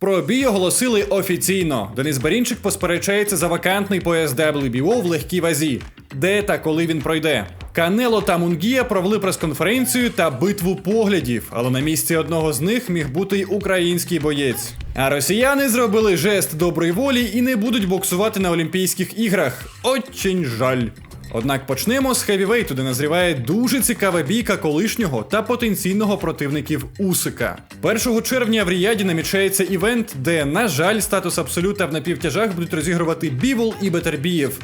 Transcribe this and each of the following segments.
Про бій оголосили офіційно. Денис Барінчик посперечається за вакантний пояс WBO в легкій вазі. Де та коли він пройде? Канело та Мунгія провели прес-конференцію та битву поглядів, але на місці одного з них міг бути й український боєць. А росіяни зробили жест доброї волі і не будуть боксувати на Олімпійських іграх. Очень жаль. Однак почнемо з хевівейту, де назріває дуже цікава бійка колишнього та потенційного противників Усика. 1 червня в Ріяді намічається івент, де, на жаль, статус абсолюта в напівтяжах будуть розігрувати Бівол і Бетербієв,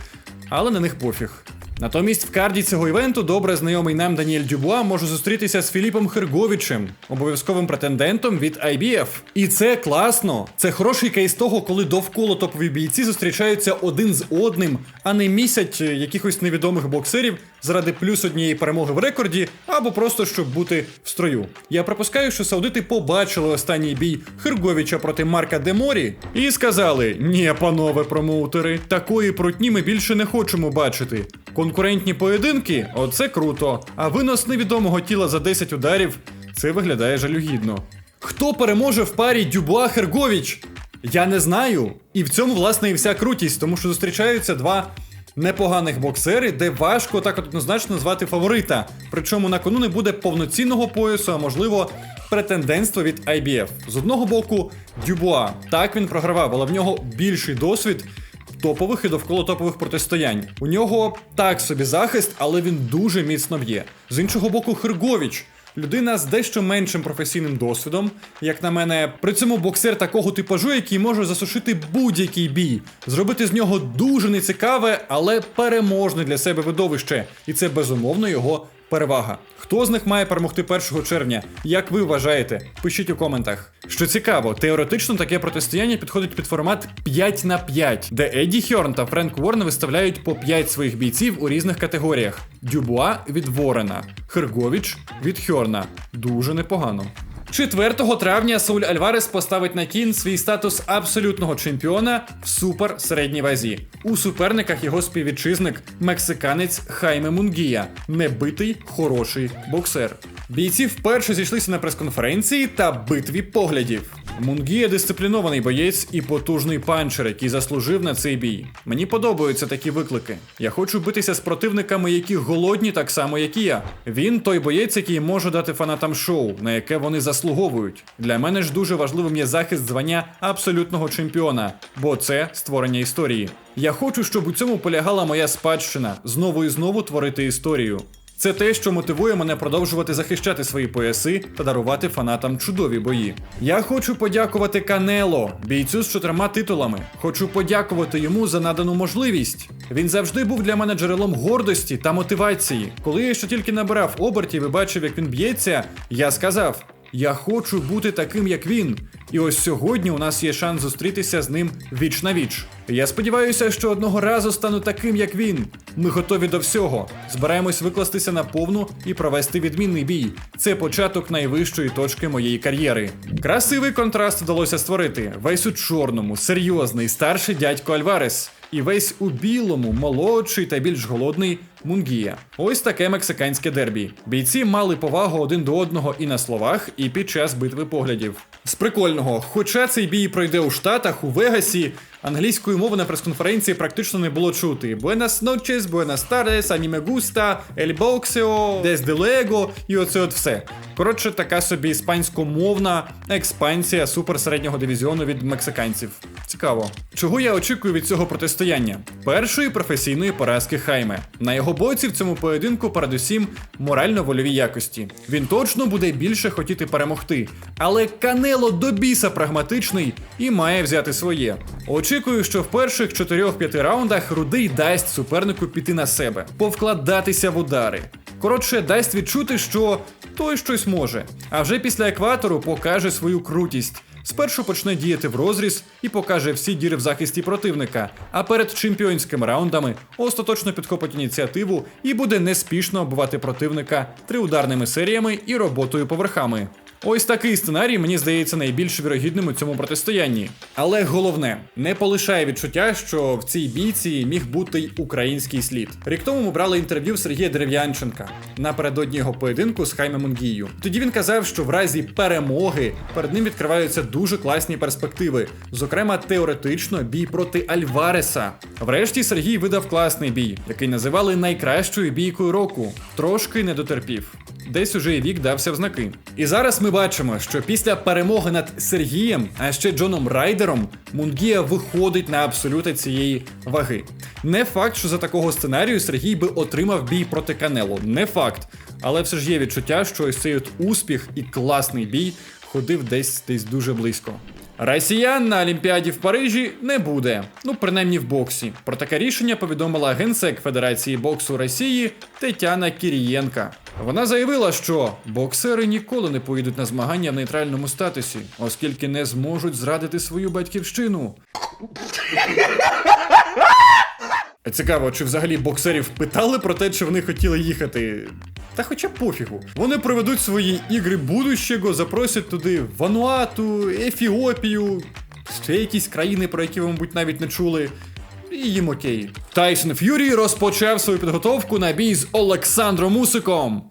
але на них пофіг. Натомість в карді цього івенту добре знайомий нам Даніель Дюбуа може зустрітися з Філіпом Херговичем, обов'язковим претендентом від IBF. І це класно. Це хороший кейс того, коли довкола топові бійці зустрічаються один з одним, а не місять е, якихось невідомих боксерів заради плюс однієї перемоги в рекорді, або просто щоб бути в строю. Я припускаю, що саудити побачили останній бій Херговича проти Марка Деморі і сказали: ні, панове промоутери, такої прутні ми більше не хочемо бачити. Конкурентні поєдинки оце круто. А винос невідомого тіла за 10 ударів це виглядає жалюгідно. Хто переможе в парі Дюбуа Херговіч? Я не знаю. І в цьому, власне, і вся крутість, тому що зустрічаються два непоганих боксери, де важко так однозначно звати фаворита. Причому на кону не буде повноцінного поясу, а можливо, претендентство від IBF. З одного боку, Дюбуа. Так він програвав, але в нього більший досвід топових і довкола топових протистоянь. У нього так собі захист, але він дуже міцно б'є. З іншого боку, Херговіч. Людина з дещо меншим професійним досвідом, як на мене, при цьому боксер такого типажу, який може засушити будь-який бій, зробити з нього дуже нецікаве, але переможне для себе видовище, і це безумовно його перевага. Хто з них має перемогти 1 червня? Як ви вважаєте? Пишіть у коментах. Що цікаво, теоретично таке протистояння підходить під формат 5 на 5, де Едді Хьорн та Френк Ворн виставляють по 5 своїх бійців у різних категоріях: Дюбуа від Ворена, Херговіч від Хьорна. Дуже непогано. 4 травня Сауль Альварес поставить на кін свій статус абсолютного чемпіона в супер середній вазі. У суперниках його співвітчизник, мексиканець Хайме Мунгія, небитий хороший боксер. Бійці вперше зійшлися на прес-конференції та битві поглядів. Мунгія дисциплінований боєць і потужний панчер, який заслужив на цей бій. Мені подобаються такі виклики. Я хочу битися з противниками, які голодні, так само, як і я. Він той боєць, який може дати фанатам шоу, на яке вони заслуговують. Для мене ж дуже важливим є захист звання абсолютного чемпіона, бо це створення історії. Я хочу, щоб у цьому полягала моя спадщина, знову і знову творити історію. Це те, що мотивує мене продовжувати захищати свої пояси та дарувати фанатам чудові бої. Я хочу подякувати Канело, бійцю з чотирма титулами. Хочу подякувати йому за надану можливість. Він завжди був для мене джерелом гордості та мотивації. Коли я ще тільки набирав обертів і бачив, як він б'ється, я сказав: я хочу бути таким, як він. І ось сьогодні у нас є шанс зустрітися з ним віч на віч. Я сподіваюся, що одного разу стану таким, як він. Ми готові до всього. Збираємось викластися на повну і провести відмінний бій. Це початок найвищої точки моєї кар'єри. Красивий контраст вдалося створити. Весь у чорному, серйозний, старший дядько Альварес. І весь у білому, молодший та більш голодний Мунгія. Ось таке мексиканське дербі. Бійці мали повагу один до одного і на словах, і під час битви поглядів. З прикольного, хоча цей бій пройде у Штатах, у Вегасі, англійської мови на прес-конференції практично не було чути. Buenas noches, buenas tardes, anime gusta, el boxeo, desde luego, і оце от все. Коротше, така собі іспанськомовна експансія суперсереднього дивізіону від мексиканців. Цікаво. Чого я очікую від цього протистояння? Першої професійної поразки Хайме. На його боці в цьому поєдинку, передусім, морально-вольові якості. Він точно буде більше хотіти перемогти. Але Канело до біса прагматичний і має взяти своє. Очікую, що в перших 4-5 раундах рудий дасть супернику піти на себе, повкладатися в удари. Коротше, дасть відчути, що той щось може, а вже після екватору покаже свою крутість. Спершу почне діяти в розріз і покаже всі діри в захисті противника, а перед чемпіонськими раундами остаточно підхопить ініціативу і буде неспішно оббивати противника триударними серіями і роботою поверхами. Ось такий сценарій мені здається найбільш вірогідним у цьому протистоянні. Але головне, не полишає відчуття, що в цій бійці міг бути й український слід. Рік тому ми брали інтерв'ю Сергія Дерев'янченка напередодні його поєдинку з Хайме Мунгією. Тоді він казав, що в разі перемоги перед ним відкриваються дуже класні перспективи, зокрема теоретично бій проти Альвареса. Врешті Сергій видав класний бій, який називали найкращою бійкою року. Трошки не дотерпів. Десь уже і вік дався в знаки. І зараз ми бачимо, що після перемоги над Сергієм, а ще Джоном Райдером, Мунгія виходить на абсолюти цієї ваги. Не факт, що за такого сценарію Сергій би отримав бій проти Канело. Не факт. Але все ж є відчуття, що ось цей от успіх і класний бій ходив десь десь дуже близько. Росіян на Олімпіаді в Парижі не буде, ну принаймні в боксі. Про таке рішення повідомила генсек Федерації боксу Росії Тетяна Кірієнка. Вона заявила, що боксери ніколи не поїдуть на змагання в нейтральному статусі, оскільки не зможуть зрадити свою батьківщину. Цікаво, чи взагалі боксерів питали про те, чи вони хотіли їхати. Та хоча б пофігу. Вони проведуть свої ігри будущого, запросять туди Вануату, Ефіопію, ще якісь країни, про які ви, мабуть, навіть не чули. І їм окей. Тайсон Ф'юрі розпочав свою підготовку на бій з Олександром Усиком.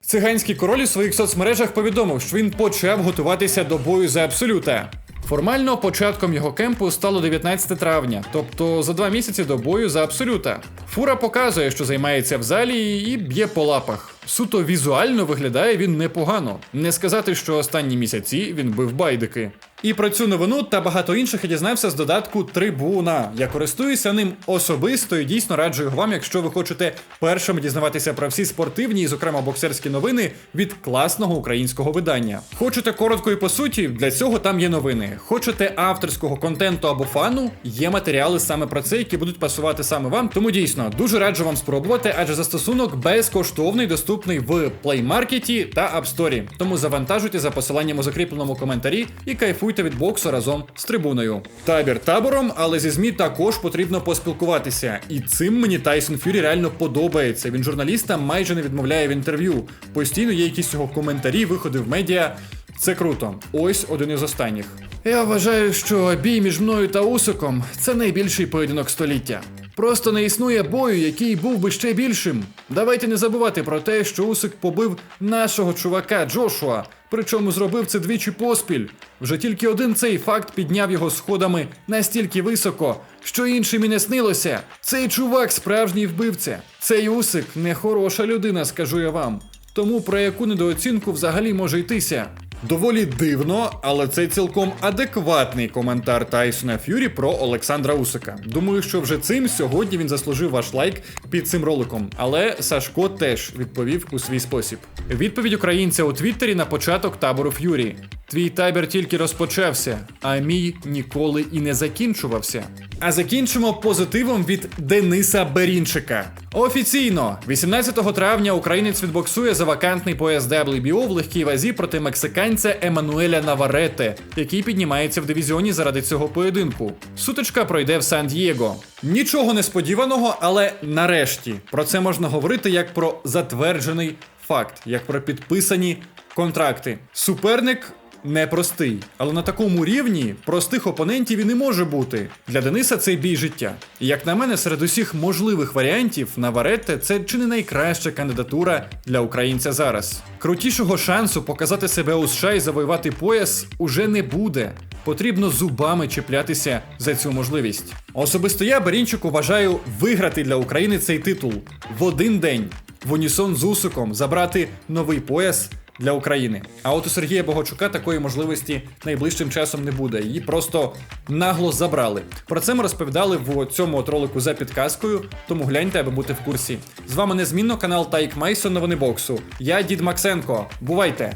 Циганський король у своїх соцмережах повідомив, що він почав готуватися до бою за абсолюта. Формально початком його кемпу стало 19 травня, тобто за два місяці до бою за абсолюта. Фура показує, що займається в залі і б'є по лапах. Суто візуально виглядає він непогано. Не сказати, що останні місяці він бив байдики. І про цю новину та багато інших я дізнався з додатку Трибуна. Я користуюся ним особисто і дійсно раджу його вам, якщо ви хочете першими дізнаватися про всі спортивні і, зокрема, боксерські новини від класного українського видання. Хочете коротко і по суті, для цього там є новини. Хочете авторського контенту або фану, є матеріали саме про це, які будуть пасувати саме вам. Тому дійсно дуже раджу вам спробувати, адже застосунок безкоштовний, доступний в Play Market та App Store. Тому завантажуйте за посиланням у закріпленому коментарі і кайфуйте від боксу разом з трибуною. Табір табором, але зі ЗМІ також потрібно поспілкуватися. І цим мені Тайсон Фюрі реально подобається. Він журналістам майже не відмовляє в інтерв'ю. Постійно є якісь його коментарі, виходи в медіа. Це круто. Ось один із останніх. Я вважаю, що бій між мною та Усиком це найбільший поєдинок століття. Просто не існує бою, який був би ще більшим. Давайте не забувати про те, що Усик побив нашого чувака Джошуа, причому зробив це двічі поспіль. Вже тільки один цей факт підняв його сходами настільки високо, що іншим і не снилося. Цей чувак справжній вбивця. Цей Усик не хороша людина, скажу я вам. Тому про яку недооцінку взагалі може йтися? Доволі дивно, але це цілком адекватний коментар Тайсона Ф'юрі про Олександра Усика. Думаю, що вже цим сьогодні він заслужив ваш лайк під цим роликом. Але Сашко теж відповів у свій спосіб. Відповідь українця у Твіттері на початок табору Ф'юрі. Твій табір тільки розпочався, а мій ніколи і не закінчувався. А закінчимо позитивом від Дениса Берінчика. Офіційно, 18 травня українець відбоксує за вакантний пояс WBO в легкій вазі проти мексиканця Еммануеля Наварете, який піднімається в дивізіоні заради цього поєдинку. Сутичка пройде в Сан-Дієго. Нічого несподіваного, але нарешті про це можна говорити як про затверджений факт, як про підписані контракти. Суперник непростий, але на такому рівні простих опонентів і не може бути. Для Дениса цей бій життя. І як на мене, серед усіх можливих варіантів Наваретте це чи не найкраща кандидатура для українця зараз. Крутішого шансу показати себе у США і завоювати пояс уже не буде. Потрібно зубами чіплятися за цю можливість. Особисто я Берінчику вважаю виграти для України цей титул в один день в унісон з Усиком забрати новий пояс для України. А от у Сергія Богачука такої можливості найближчим часом не буде. Її просто нагло забрали. Про це ми розповідали в цьому от ролику за підказкою, тому гляньте, аби бути в курсі. З вами незмінно канал Тайк Майсон Новини боксу. Я Дід Максенко. Бувайте!